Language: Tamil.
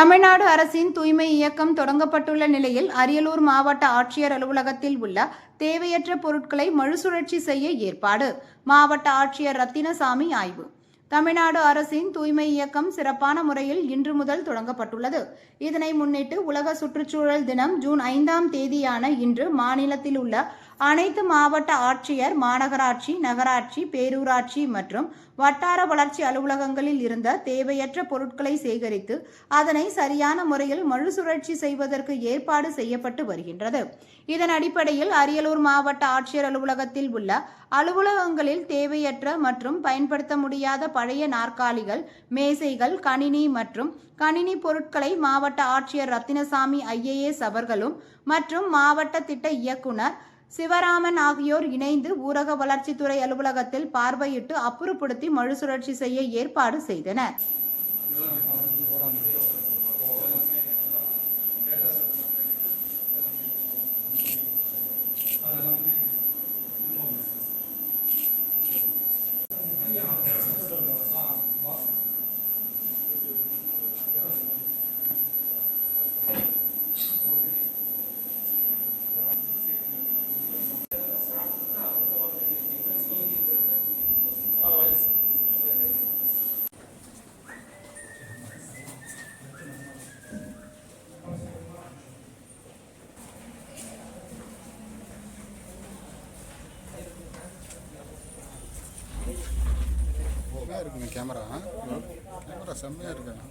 தமிழ்நாடு அரசின் தூய்மை இயக்கம் தொடங்கப்பட்டுள்ள நிலையில் அரியலூர் மாவட்ட ஆட்சியர் அலுவலகத்தில் உள்ள தேவையற்ற பொருட்களை மறுசுழற்சி செய்ய ஏற்பாடு. மாவட்ட ஆட்சியர் ரத்தினசாமி ஆய்வு. தமிழ்நாடு அரசின் தூய்மை இயக்கம் சிறப்பான முறையில் இன்று முதல் தொடங்கப்பட்டுள்ளது. இதனை முன்னிட்டு உலக சுற்றுச்சூழல் தினம் ஜூன் ஐந்தாம் தேதியான இன்று மாநிலத்தில் உள்ள அனைத்து மாவட்ட ஆட்சியர் மாநகராட்சி நகராட்சி பேரூராட்சி மற்றும் வட்டார வளர்ச்சி அலுவலகங்களில் இருந்த தேவையற்ற பொருட்களை சேகரித்து அதனை சரியான முறையில் மறுசுழற்சி செய்வதற்கு ஏற்பாடு செய்யப்பட்டு வருகின்றது. இதன் அடிப்படையில் அரியலூர் மாவட்ட ஆட்சியர் அலுவலகத்தில் உள்ள அலுவலகங்களில் தேவையற்ற மற்றும் பயன்படுத்த முடியாத பழைய நாற்காலிகள் மேசைகள் கணினி மற்றும் கணினி பொருட்களை மாவட்ட ஆட்சியர் ரத்தினசாமி ஐஏஎஸ் அவர்களும் மற்றும் மாவட்ட திட்ட இயக்குனர் சிவராமன் ஆகியோர் இணைந்து ஊரக வளர்ச்சித்துறை அலுவலகத்தில் பார்வையிட்டு அப்புறப்படுத்தி மறுசுழற்சி செய்ய ஏற்பாடு செய்தனர். செம்மையாக இருக்குங்க கேமரா கேமரா செம்மையாக இருக்குண்ணா.